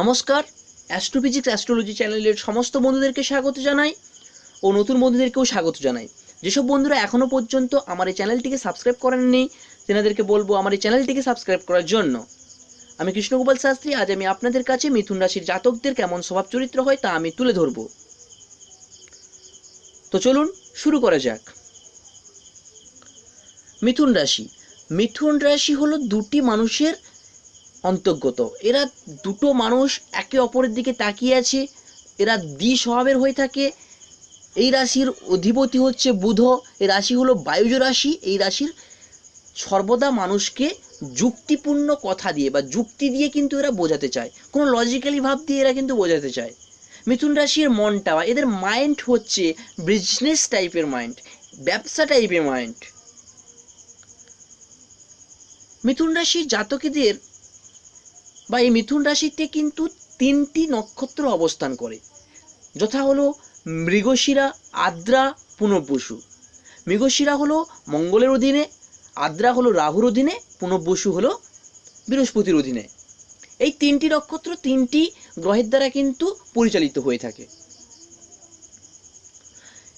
নমস্কার। Astrophysics, astrology চ্যানেলের সমস্ত বন্ধুদেরকে স্বাগত জানাই ও নতুন বন্ধুদেরকেও স্বাগত জানাই। যেসব বন্ধুরা এখনও পর্যন্ত আমার এই চ্যানেলটিকে সাবস্ক্রাইব করেননি, তেনাদেরকে বলব আমার এই চ্যানেলটিকে সাবস্ক্রাইব করার জন্য। আমি কৃষ্ণগোপাল শাস্ত্রী, আজ আমি আপনাদের কাছে মিথুন রাশির জাতকদের কেমন স্বভাব চরিত্র হয় তা আমি তুলে ধরব। তো চলুন শুরু করা যাক। মিথুন রাশি। মিথুন রাশি হলো দুটি মানুষের অন্তর্গত। এরা দুটো মানুষ একে অপরের দিকে তাকিয়ে আছে, এরা দ্বি স্বভাবের হয়ে থাকে। এই রাশির অধিপতি হচ্ছে বুধ, এই রাশি হলো বায়ুজ রাশি, এই রাশির সর্বদা মানুষকে যুক্তিপূর্ণ কথা দিয়ে বা যুক্তি দিয়ে কিন্তু এরা বোঝাতে চায়। কোনো লজিক্যালি ভাব দিয়ে এরা কিন্তু বোঝাতে চায়। মিথুন রাশির মনটা বা এদের মাইন্ড হচ্ছে বিজনেস টাইপের মাইন্ড ব্যবসা টাইপের মাইন্ড মিথুন রাশির জাতকীদের বা এই মিথুন রাশিতে কিন্তু তিনটি নক্ষত্র অবস্থান করে। যথা হলো মৃগশিরা, আদ্রা, পুনর্বসু। মৃগশিরা হলো মঙ্গলের অধীনে, আদ্রা হলো রাহুর অধীনে, পুনর্বসু হলো বৃহস্পতির অধীনে। এই তিনটি নক্ষত্র তিনটি গ্রহের দ্বারা কিন্তু পরিচালিত হয়ে থাকে।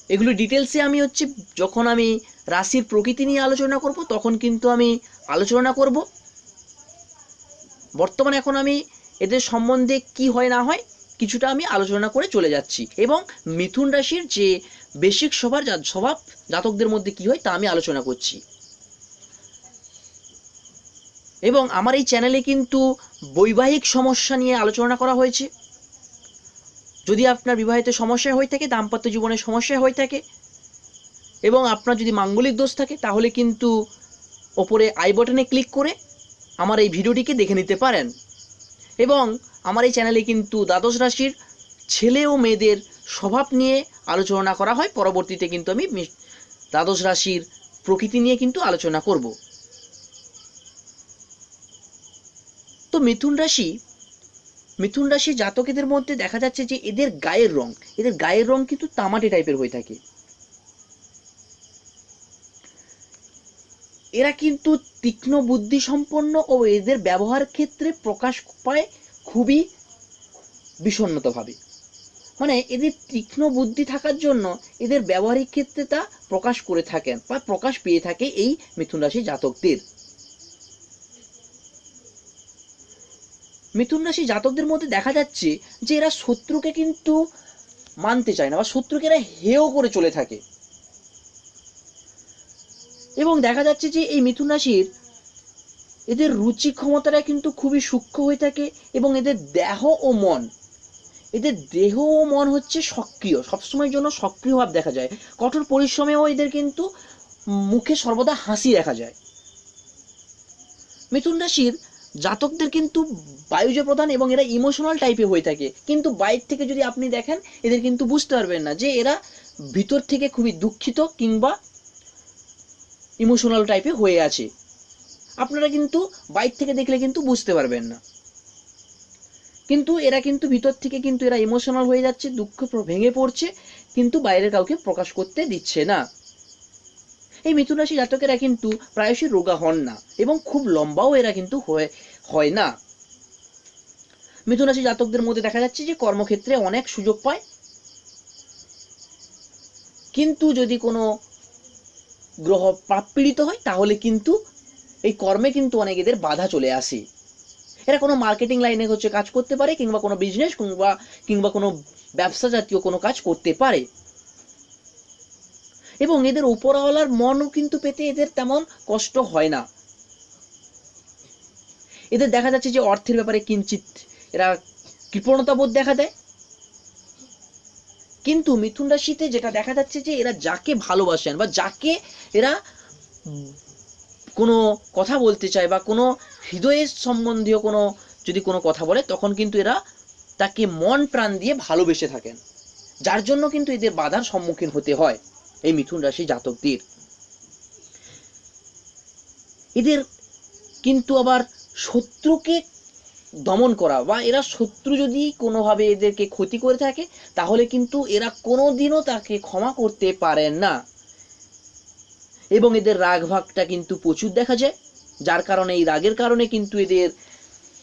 এগুলো ডিটেলসে আমি হচ্ছে যখন আমি রাশির প্রকৃতি নিয়ে আলোচনা করব, তখন কিন্তু আমি আলোচনা করব। বর্তমানে এখন আমি এদের সম্বন্ধে কি হয় না হয় কিছুটা আমি আলোচনা করে চলে যাচ্ছি। এবং মিথুন রাশির যে বেসিক সবার যা- স্বভাব জাতকদের মধ্যে কি হয় তা আমি আলোচনা করছি। এবং আমার এই চ্যানেলে কিন্তু বৈবাহিক সমস্যা নিয়ে আলোচনা করা হয়েছে। যদি আপনার বিবাহিত সমস্যা হয়ে থাকে, দাম্পত্য জীবনে সমস্যা হয়ে থাকে, এবং আপনার যদি মাঙ্গলিক দোষ থাকে, তাহলে কিন্তু ওপরে আই বটনে ক্লিক করে আমার এই ভিডিওটিকে দেখে নিতে পারেন। এবং আমার এই চ্যানেলে কিন্তু দ্বাদশ রাশির ছেলে ও মেয়েদের স্বভাব নিয়ে আলোচনা করা হয়। পরবর্তীতে কিন্তু আমি দ্বাদশ রাশির প্রকৃতি নিয়ে কিন্তু আলোচনা করব। তো মিথুন রাশি মিথুন রাশি জাতকেদের মধ্যে দেখা যাচ্ছে যে এদের গায়ের রং, এদের গায়ের রং কিন্তু তামাটে টাইপের হয়ে থাকে। এরা কিন্তু তীক্ষ্ণ বুদ্ধি সম্পন্ন ও এদের ব্যবহার ক্ষেত্রে প্রকাশ পায় খুবই বিষণ্ণতাভাবে। মানে এদের তীক্ষ্ণ বুদ্ধি থাকার জন্য এদের ব্যবহারিক ক্ষেত্রে তা প্রকাশ করে থাকেন বা প্রকাশ পেয়ে থাকে এই মিথুন রাশি জাতকদের। মিথুন রাশি জাতকদের মধ্যে দেখা যাচ্ছে যে এরা শত্রুকে কিন্তু মানতে চায় না বা শত্রুকে এরা হেয় করে চলে থাকে। এবং দেখা যাচ্ছে যে এই মিথুন রাশির এদের রুচি ক্ষমতাটা কিন্তু খুবই সূক্ষ্ম হয়ে থাকে এবং এদের দেহ ও মন, এদের দেহ ও মন হচ্ছে সক্রিয়, সবসময়ের জন্য সক্রিয় ভাব দেখা যায়। কঠোর পরিশ্রমেও এদের কিন্তু মুখে সর্বদা হাসি দেখা যায়। মিথুন রাশির জাতকদের কিন্তু বায়ুজ প্রধান এবং এরা ইমোশনাল টাইপে হয়ে থাকে। কিন্তু বাইর থেকে যদি আপনি দেখেন, এদের কিন্তু বুঝতে পারবেন না যে এরা ভিতর থেকে খুবই দুঃখিত কিংবা ইমোশনাল টাইপে হয়ে আছে। আপনারা কিন্তু বাইক থেকে দেখলে কিন্তু বুঝতে পারবেন না। কিন্তু এরা কিন্তু ভিতর থেকে কিন্তু এরা ইমোশনাল হয়ে যাচ্ছে, দুঃখ ভেঙে পড়ছে, কিন্তু বাইরের কাউকে প্রকাশ করতে দিচ্ছে না। এই মিথুন রাশি জাতকেরা কিন্তু প্রায়শই রোগা হন না এবং খুব লম্বাও এরা কিন্তু হয়ে হয় না। মিথুন রাশি জাতকদের মধ্যে দেখা যাচ্ছে যে কর্মক্ষেত্রে অনেক সুযোগ পায়। কিন্তু যদি কোনো গ্রহ পাপ পীড়িত হয়, তাহলে কিন্তু এই কর্মে কিন্তু অনেক এদের বাধা চলে আসে। এরা কোনো মার্কেটিং লাইনে হচ্ছে কাজ করতে পারে, কিংবা কোনো বিজনেস কিংবা কিংবা কোনো ব্যবসা জাতীয় কোনো কাজ করতে পারে। এবং এদের উপরওয়ালার মনও কিন্তু পেতে এদের তেমন কষ্ট হয় না। এদের দেখা যাচ্ছে যে অর্থের ব্যাপারে কিঞ্চিত এরা কৃপণতা বোধ দেখা দেয়। কিন্তু মিথুন রাশিতে যেটা দেখা যাচ্ছে যে এরা যাকে ভালোবাসেন বা যাকে এরা কোনো কথা বলতে চায় বা কোনো হৃদয়ের সম্বন্ধীয় কোনো যদি কোনো কথা বলে, তখন কিন্তু এরা তাকে মন প্রাণ দিয়ে ভালোবেসে থাকেন। যার জন্য কিন্তু এদের বাধার সম্মুখীন হতে হয় এই মিথুন রাশি জাতকদের। এদের কিন্তু আবার শত্রুকে দমন করা বা এরা শত্রু যদি কোনোভাবে এদেরকে ক্ষতি করে থাকে, তাহলে কিন্তু এরা কোনোদিনও তাকে ক্ষমা করতে পারেন না। এবং এদের রাগ ভাগটা কিন্তু প্রচুর দেখা যায়, যার কারণে, এই রাগের কারণে কিন্তু এদের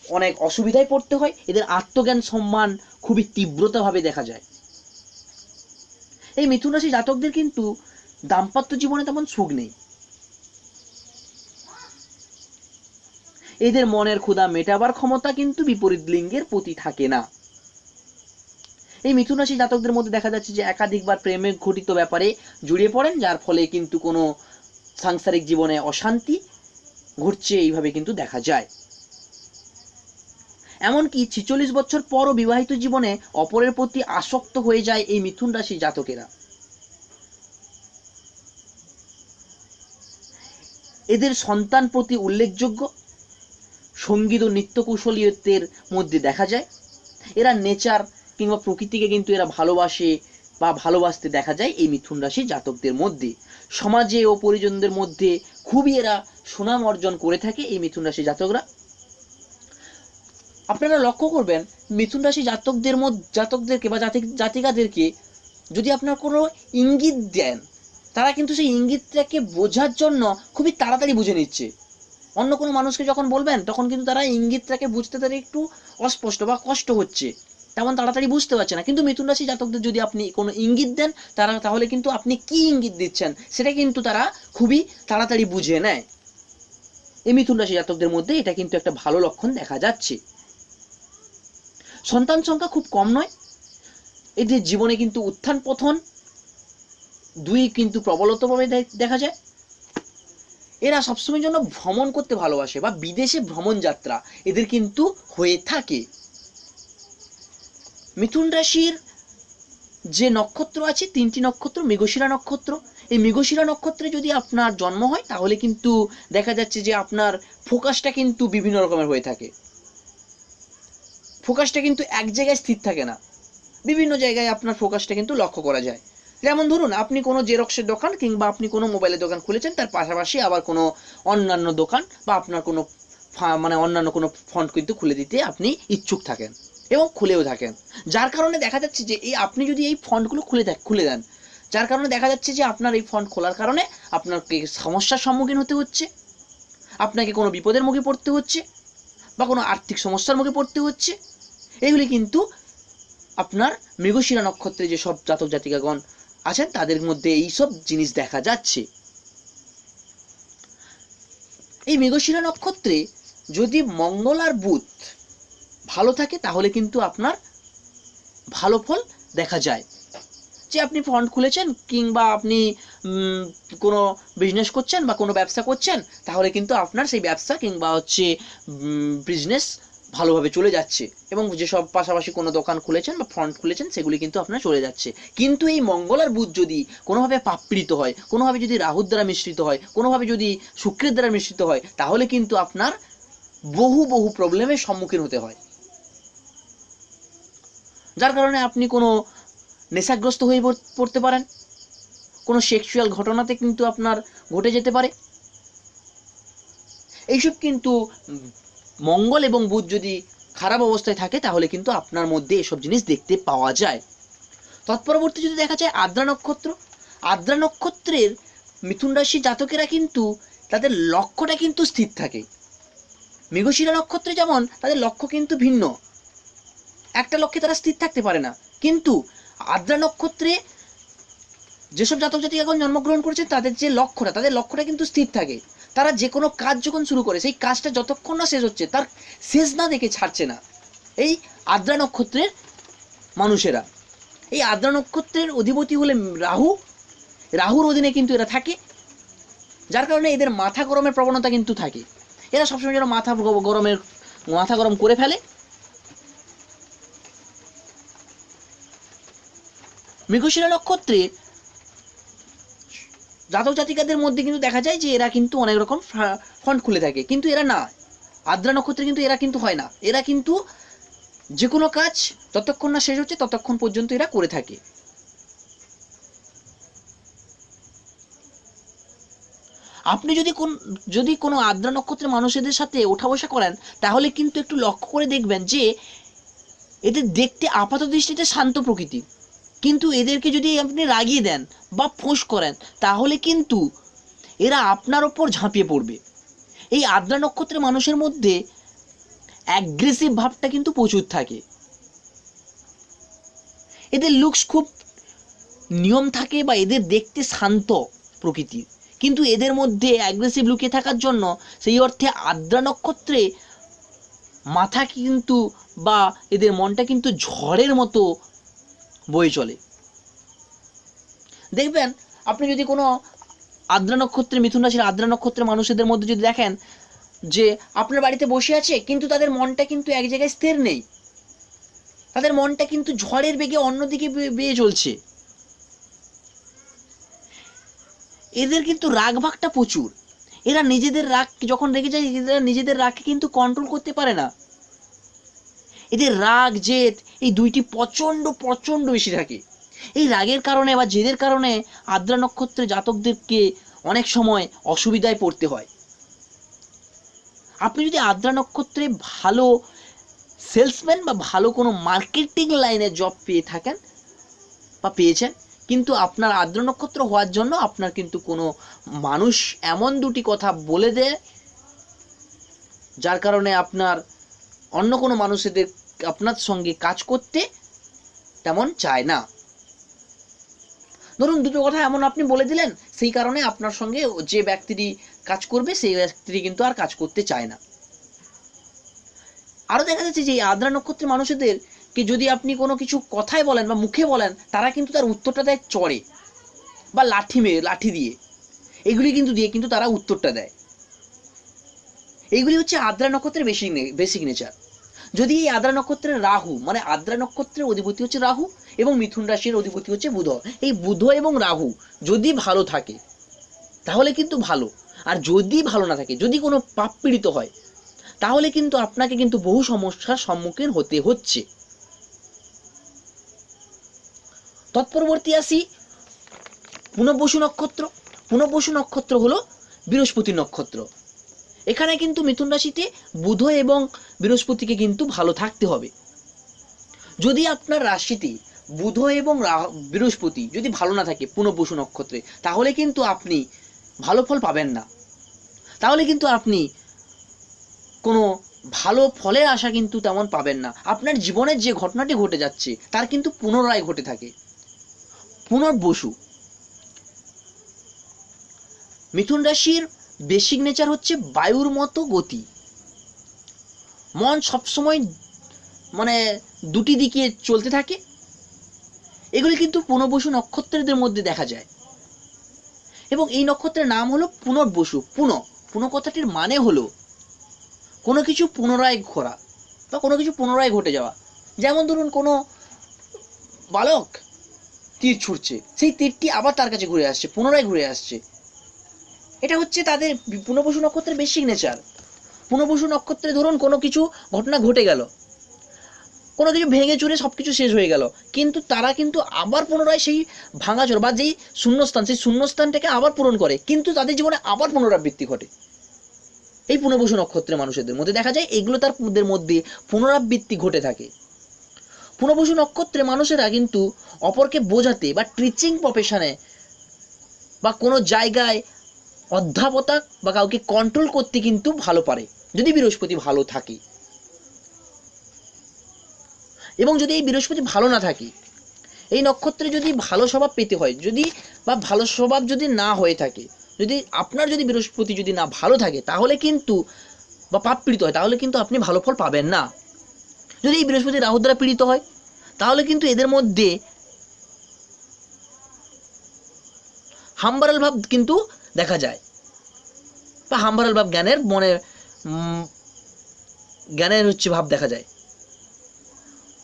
অনেক অসুবিধায় পড়তে হয়। এদের আত্মজ্ঞান সম্মান খুবই তীব্রতাভাবে দেখা যায়। এই মিথুন রাশি জাতকদের কিন্তু দাম্পত্য জীবনে তেমন সুখ নেই। এদের মনের ক্ষুধা মেটাবার ক্ষমতা কিন্তু বিপরীত লিঙ্গের প্রতি থাকে না। এই মিথুন রাশি জাতকদের মধ্যে দেখা যাচ্ছে যে একাধিকবার প্রেমে ঘটিত ব্যাপারে জড়িয়ে পড়েন, যার ফলে কিন্তু কোনো সাংসারিক জীবনে অশান্তি ঘটছে, এইভাবে কিন্তু দেখা যায়। এমনকি ছিচল্লিশ বছর পরও বিবাহিত জীবনে অপরের প্রতি আসক্ত হয়ে যায় এই মিথুন রাশি জাতকেরা। এদের সন্তান প্রতি উল্লেখযোগ্য সংগীত ও নৃত্য কৌশলীয়ত্বের মধ্যে দেখা যায়। এরা নেচার কিংবা প্রকৃতিকে কিন্তু এরা ভালোবাসে বা ভালোবাসতে দেখা যায় এই মিথুন রাশি জাতকদের মধ্যে। সমাজে ও পরিজনদের মধ্যে খুবই এরা সুনাম অর্জন করে থাকে এই মিথুন রাশি জাতকরা। আপনারা লক্ষ্য করবেন, মিথুন রাশি জাতকদের মধ্যে, জাতকদেরকে বা জাতিক জাতিকাদেরকে যদি আপনার কোনো ইঙ্গিত দেন, তারা কিন্তু সেই ইঙ্গিতটাকে বোঝার জন্য খুবই তাড়াতাড়ি বুঝে নিচ্ছে। অন্য কোনো মানুষকে যখন বলবেন, তখন কিন্তু তারা ইঙ্গিতটাকে বুঝতে তাদের একটু অস্পষ্ট বা কষ্ট হচ্ছে। তেমন তাড়াতাড়ি বুঝতে পারছে না। কিন্তু মিথুন রাশি জাতকদের যদি আপনি কোনো ইঙ্গিত দেন, তারা তাহলে কিন্তু আপনি কি ইঙ্গিত দিচ্ছেন, সেটা কিন্তু তারা খুবই তাড়াতাড়ি বুঝে নেয়। এই মিথুন রাশি জাতকদের মধ্যে এটা কিন্তু একটা ভালো লক্ষণ দেখা যাচ্ছে। সন্তান সংখ্যা খুব কম নয়। এদের জীবনে কিন্তু উত্থান পতন দুই কিন্তু প্রবলতভাবে দেখা যায়। এরা সবসময় জন্য ভ্রমণ করতে ভালোবাসে বা বিদেশে ভ্রমণ যাত্রা এদের কিন্তু হয়ে থাকে। মিথুন রাশির যে নক্ষত্র আছে, তিনটি নক্ষত্র মৃগশিরা নক্ষত্র। এই মৃগশিরা নক্ষত্রে যদি আপনার জন্ম হয়, তাহলে কিন্তু দেখা যাচ্ছে যে আপনার ফোকাসটা কিন্তু বিভিন্ন রকমের হয়ে থাকে। ফোকাসটা কিন্তু এক জায়গায় স্থির থাকে না। বিভিন্ন জায়গায় আপনার ফোকাসটা কিন্তু লক্ষ্য করা যায়। যেমন ধরুন, আপনি কোনো জেরক্সের দোকান কিংবা আপনি কোনো মোবাইলের দোকান খুলেছেন, তার পাশাপাশি আবার কোনো অন্যান্য দোকান বা আপনার কোনো মানে অন্যান্য কোনো ফন্ট কিন্তু খুলে দিতে আপনি ইচ্ছুক থাকেন এবং খুলেও থাকেন। যার কারণে দেখা যাচ্ছে যে এই আপনি যদি এই ফন্টগুলো খুলে দেখ, খুলে দেন, যার কারণে দেখা যাচ্ছে যে আপনার এই ফন্ট খোলার কারণে আপনাকে সমস্যার সম্মুখীন হতে হচ্ছে, আপনাকে কোনো বিপদের মুখে পড়তে হচ্ছে বা কোনো আর্থিক সমস্যার মুখে পড়তে হচ্ছে। এগুলি কিন্তু আপনার মৃগশিরা নক্ষত্রে যেসব জাতক জাতিকাগণ আছেন, তাদের মধ্যে এইসব জিনিস দেখা যাচ্ছে। এই মৃগশিরা নক্ষত্রে যদি মঙ্গল আর বুধ ভালো থাকে, তাহলে কিন্তু আপনার ভালো ফল দেখা যায়। যে আপনি ফন্ড খুলেছেন কিংবা আপনি কোনো বিজনেস করছেন বা কোনো ব্যবসা করছেন, তাহলে কিন্তু আপনার সেই ব্যবসা কিংবা হচ্ছে বিজনেস ভালোভাবে চলে যাচ্ছে এবং যেসব পাশাপাশি কোনো দোকান খুলেছেন বা ফ্রন্ট খুলেছেন, সেগুলি কিন্তু আপনার চলে যাচ্ছে। কিন্তু এই মঙ্গল আর বুধ যদি কোনোভাবে পাপড়িত হয়, কোনোভাবে যদি রাহুর দ্বারা মিশ্রিত হয়, কোনোভাবে যদি শুক্রের দ্বারা মিশ্রিত হয়, তাহলে কিন্তু আপনার বহু বহু প্রবলেমের সম্মুখীন হতে হয়। যার কারণে আপনি কোনো নেশাগ্রস্ত হয়ে পড়তে পারেন। কোনো সেক্সুয়াল ঘটনাতে কিন্তু আপনার ঘটে যেতে পারে। এইসব কিন্তু মঙ্গল এবং বুধ যদি খারাপ অবস্থায় থাকে, তাহলে কিন্তু আপনার মধ্যে এসব জিনিস দেখতে পাওয়া যায়। তৎপরবর্তী যদি দেখা যায়, আদ্রা নক্ষত্র। আদ্রা নক্ষত্রের মিথুন রাশি জাতকেরা কিন্তু তাদের লক্ষ্যটা কিন্তু স্থির থাকে। মৃগশিরা নক্ষত্রে যেমন, তাদের লক্ষ্য কিন্তু ভিন্ন। একটা লক্ষ্যে তারা স্থির থাকতে পারে না। কিন্তু আদ্রা নক্ষত্রে যেসব জাতক জাতিকাগণ জন্মগ্রহণ করেছে তাদের যে লক্ষ্যটা, তাদের লক্ষ্যটা কিন্তু স্থির থাকে। তারা যে কোনো কাজ যখন শুরু করে, সেই কাজটা যতক্ষণ না শেষ হচ্ছে, তার শেষ না দেখে ছাড়ছে না। এই আদ্রা নক্ষত্রের মানুষেরা। এই আদ্রা নক্ষত্রের অধিপতি হলে রাহু। রাহুর অধীনে কিন্তু এরা থাকে। যার কারণে এদের মাথা গরমের প্রবণতা কিন্তু থাকে। এরা সবসময় যেন মাথা গরমের, মাথা গরম করে ফেলে। মৃগশিরা নক্ষত্রে জাতক জাতিকাদের মধ্যে কিন্তু দেখা যায় যে এরা কিন্তু অনেক রকম ফন্ট খুলে থাকে। কিন্তু এরা না। আদ্রা নক্ষত্রে কিন্তু এরা কিন্তু হয় না। এরা কিন্তু যে কোনো কাজ যতক্ষণ না শেষ হচ্ছে, ততক্ষণ পর্যন্ত এরা করে থাকে। আপনি যদি কোন, যদি কোনো আদ্রা নক্ষত্রের মানুষদের সাথে ওঠা বসা করেন, তাহলে কিন্তু একটু লক্ষ্য করে দেখবেন যে এদের দেখতে আপাত দৃষ্টিতে শান্ত প্রকৃতি। কিন্তু এদেরকে যদি আপনি রাগিয়ে দেন বা ফোঁস করেন, তাহলে কিন্তু এরা আপনার ওপর ঝাঁপিয়ে পড়বে। এই আদ্রা নক্ষত্রের মানুষের মধ্যে অ্যাগ্রেসিভ ভাবটা কিন্তু প্রচুর থাকে। এদের লুকস খুব নিয়ম থাকে বা এদের দেখতে শান্ত প্রকৃতির কিন্তু এদের মধ্যে অ্যাগ্রেসিভ লুকিয়ে থাকার জন্য সেই অর্থে আদ্রা নক্ষত্রে মাথা কিন্তু বা এদের মনটা কিন্তু ঝড়ের মতো বয়ে চলে। দেখবেন, আপনি যদি কোনো আদ্রা নক্ষত্রে, মিথুন রাশির আদ্রা নক্ষত্রের মানুষদের মধ্যে যদি দেখেন যে আপনার বাড়িতে বসে আছে, কিন্তু তাদের মনটা কিন্তু এক জায়গায় স্থির নেই। তাদের মনটা কিন্তু ঝড়ের বেগে অন্যদিকে বেয়ে চলছে। এদের কিন্তু রাগ ভাগটা প্রচুর। এরা নিজেদের রাগ যখন রেগে যায়, এরা নিজেদের রাগকে কিন্তু কন্ট্রোল করতে পারে না। এদের রাগ, জেদ, এই দুইটি প্রচণ্ড প্রচণ্ড বেশি থাকে। এই রাগের কারণে বা জেদের কারণে আদ্রা নক্ষত্রে জাতকদেরকে অনেক সময় অসুবিধায় পড়তে হয়। আপনি যদি আদ্রা নক্ষত্রে ভালো সেলসম্যান বা ভালো কোনো মার্কেটিং লাইনে জব পেয়ে থাকেন বা পেয়েছেন, কিন্তু আপনার আদ্র নক্ষত্র হওয়ার জন্য আপনার কিন্তু কোনো মানুষ এমন দুটি কথা বলে দেয়, যার কারণে আপনার অন্য কোনো মানুষেদের আপনার সঙ্গে কাজ করতে তেমন চায় না। ধরুন দুটো কথা এমন আপনি বলে দিলেন, সেই কারণে আপনার সঙ্গে যে ব্যক্তিটি কাজ করবে, সেই ব্যক্তিটি কিন্তু আর কাজ করতে চায় না। আরও দেখা যাচ্ছে যে এই আদ্রা নক্ষত্রের মানুষদের কি যদি আপনি কোনো কিছু কথায় বলেন বা মুখে বলেন, তারা কিন্তু তার উত্তরটা দেয় চড়ে বা লাঠি মেয়ে লাঠি দিয়ে। এগুলি কিন্তু দিয়ে কিন্তু তারা উত্তরটা দেয়। এইগুলি হচ্ছে আদ্রা নক্ষত্রের বেশি বেসিক নেচার যদি এই আদ্রা নক্ষত্রের রাহু মানে আদ্রা নক্ষত্রের অধিপতি হচ্ছে রাহু এবং মিথুন রাশির অধিপতি হচ্ছে বুধ। এই বুধ এবং রাহু যদি ভালো থাকে, তাহলে কিন্তু ভালো। আর যদি ভালো না থাকে, যদি কোনো পাপ পীড়িত হয়, তাহলে কিন্তু আপনাকে কিন্তু বহু সমস্যার সম্মুখীন হতে হচ্ছে। তৎপরবর্তী আসি পুনর্বসু নক্ষত্র। পুনর্বসু নক্ষত্র হলো বৃহস্পতি নক্ষত্র। এখানে কিন্তু মিথুন রাশিতে বুধ এবং বৃহস্পতিকে কিন্তু ভালো থাকতে হবে। যদি আপনার রাশিতে বুধ এবং বৃহস্পতি যদি ভালো না থাকে পুনর্বসু নক্ষত্রে, তাহলে কিন্তু আপনি ভালো ফল পাবেন না। তাহলে কিন্তু আপনি কোনো ভালো ফলের আশা কিন্তু তেমন পাবেন না। আপনার জীবনের যে ঘটনাটি ঘটে যাচ্ছে, তার কিন্তু পুনরায় ঘটে থাকে। পুনর্বসু। মিথুন রাশির বেসিক নেচার হচ্ছে বায়ুর মতো গতি। মন সবসময় মানে দুটি দিকে চলতে থাকে। এগুলি কিন্তু পুনর্বসু নক্ষত্রদের মধ্যে দেখা যায়। এবং এই নক্ষত্রের নাম হলো পুনর্বসু, পুন। পুন কথাটির মানে হলো কোনো কিছু পুনরায় ঘোরা বা কোনো কিছু পুনরায় ঘটে যাওয়া। যেমন ধরুন কোনো বালক তীর ছুটছে সেই তীরটি আবার তার কাছে ঘুরে আসছে, পুনরায় ঘুরে আসছে। এটা হচ্ছে তাদের পুনর্বসু নক্ষত্রের বেসিক নেচার পুনর্বসু নক্ষত্রে ধরুন কোনো কিছু ঘটনা ঘটে গেল। কোনো কিছু ভেঙে চুরে সব কিছু শেষ হয়ে গেল। কিন্তু তারা কিন্তু আবার পুনরায় সেই ভাঙাচোর বা যেই শূন্যস্থান, সেই শূন্যস্থানটাকে আবার পূরণ করে। কিন্তু তাদের জীবনে আবার পুনরাবৃত্তি ঘটে। এই পুনর্বসু নক্ষত্রের মানুষদের মধ্যে দেখা যায়, এগুলো তার মধ্যে পুনরাবৃত্তি ঘটে থাকে। পুনর্বসু নক্ষত্রে মানুষেরা কিন্তু অপরকে বোঝাতে বা টিচিং প্রফেশনে বা কোনো জায়গায় অধ্যাপতা বা কাউকে কন্ট্রোল করতে কিন্তু ভালো পারে, যদি বৃহস্পতি ভালো থাকে। এবং যদি এই বৃহস্পতি ভালো না থাকে, এই নক্ষত্রে যদি ভালো স্বভাব পেতে হয়, যদি বা ভালো স্বভাব যদি না হয়ে থাকে, যদি আপনার যদি বৃহস্পতি যদি না ভালো থাকে, তাহলে কিন্তু বা পাপ পীড়িত হয়, তাহলে কিন্তু আপনি ভালো ফল পাবেন না। যদি এই বৃহস্পতি রাহু দ্বারা পীড়িত হয়, তাহলে কিন্তু এদের মধ্যে হাম্বারাল ভাব কিন্তু দেখা যায়। বা হাম্বারাল ভাব জ্ঞানের মনে জ্ঞানের হচ্ছে ভাব দেখা যায়।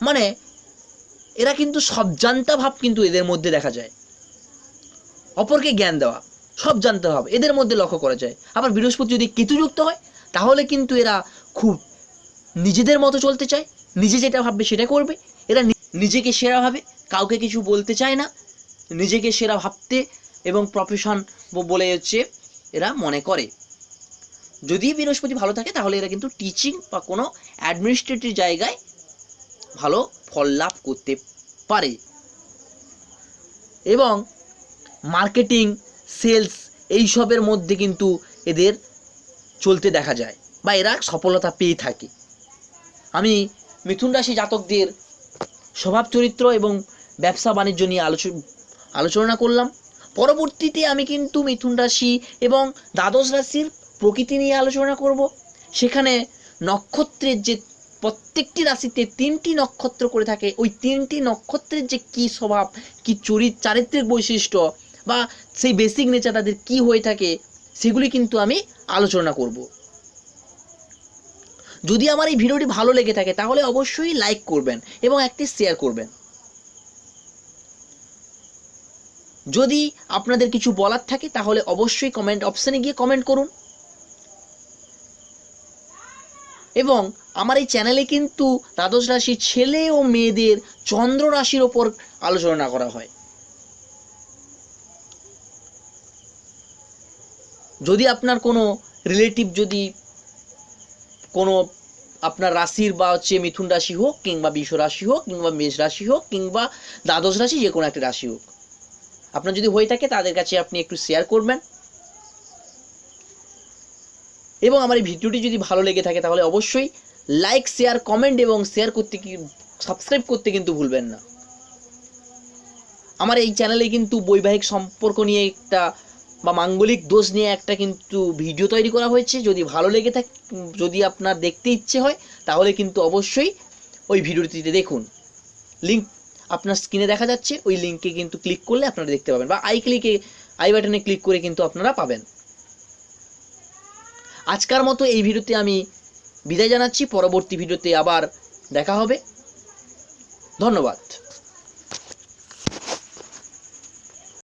মানে এরা কিন্তু সব জানতা ভাব কিন্তু এদের মধ্যে দেখা যায়। অপরকে জ্ঞান দেওয়া সব জানতে হবে এদের মধ্যে লক্ষ্য করা যায়। আবার বৃহস্পতি যদি কেতুযুক্ত হয়, তাহলে কিন্তু এরা খুব নিজেদের মতো চলতে চায়, নিজে যেটা ভাববে সেটা করবে। এরা নিজেকে সেরা ভাবে, কাউকে কিছু বলতে চায় না, নিজেকে সেরা ভাবতে এবং প্রফেশন বলে হচ্ছে এরা মনে করে। যদি বৃহস্পতি ভালো থাকে, তাহলে এরা কিন্তু টিচিং বা কোনো অ্যাডমিনিস্ট্রেটিভ জায়গায় ভালো ফল লাভ করতে পারে। এবং মার্কেটিং সেলস এইসবের মধ্যে কিন্তু এদের চলতে দেখা যায় বা এরা সফলতা পেয়ে থাকে। আমি মিথুন রাশি জাতকদের স্বভাব চরিত্র এবং ব্যবসা বাণিজ্য নিয়ে আলোচনা আলোচনা করলাম। পরবর্তীতে আমি কিন্তু মিথুন রাশি এবং দ্বাদশ রাশির প্রকৃতি নিয়ে আলোচনা করব। সেখানে নক্ষত্রের যে প্রত্যেকটি রাশিতে তিনটি নক্ষত্র করে থাকে, ওই তিনটি নক্ষত্রের যে কি স্বভাব, কি চরিত, চারিত্রিক বৈশিষ্ট্য বা সেই বেসিক নেচার তাদের কি হয়ে থাকে, সেগুলি কিন্তু আমি আলোচনা করব। যদি আমার এই ভিডিওটি ভালো লেগে থাকে, তাহলে অবশ্যই লাইক করবেন এবং একটি শেয়ার করবেন। যদি আপনাদের কিছু বলার থাকে, তাহলে অবশ্যই কমেন্ট অপশানে গিয়ে কমেন্ট করুন। এবং আমার এই চ্যানেলে কিন্তু দ্বাদশ রাশির ছেলে ও মেয়েদের চন্দ্র রাশির ওপর আলোচনা করা হয়। যদি আপনার কোনো রিলেটিভ যদি কোনো আপনার রাশির বা হচ্ছে মিথুন রাশি হোক কিংবা বিষ রাশি হোক কিংবা মেষ রাশি হোক কিংবা দ্বাদশ রাশি যে কোনো একটা রাশি হোক আপনার যদি হয়ে থাকে, তাদের কাছে আপনি একটু শেয়ার করবেন। এবং আমার এই ভিডিওটি যদি ভালো লেগে থাকে, তাহলে অবশ্যই লাইক শেয়ার কমেন্ট এবং শেয়ার করতে কি সাবস্ক্রাইব করতে কিন্তু ভুলবেন না। আমার এই চ্যানেলে কিন্তু বৈবাহিক সম্পর্ক নিয়ে একটা বা মাঙ্গলিক দোষ নিয়ে একটা কিন্তু ভিডিও তৈরি করা হয়েছে। যদি ভালো লেগে থাকে, যদি আপনার দেখতে ইচ্ছে হয়, তাহলে কিন্তু অবশ্যই ওই ভিডিওটিতে দেখুন। লিঙ্ক আপনার স্ক্রিনে দেখা যাচ্ছে, ওই লিঙ্কে কিন্তু ক্লিক করলে আপনারা দেখতে পাবেন। বা আই ক্লিকে আই বাটনে ক্লিক করে কিন্তু আপনারা পাবেন। আজকার মতো এই ভিডিওতে আমি বিদায় জানাচ্ছি। পরবর্তী ভিডিওতে আবার দেখা হবে। ধন্যবাদ।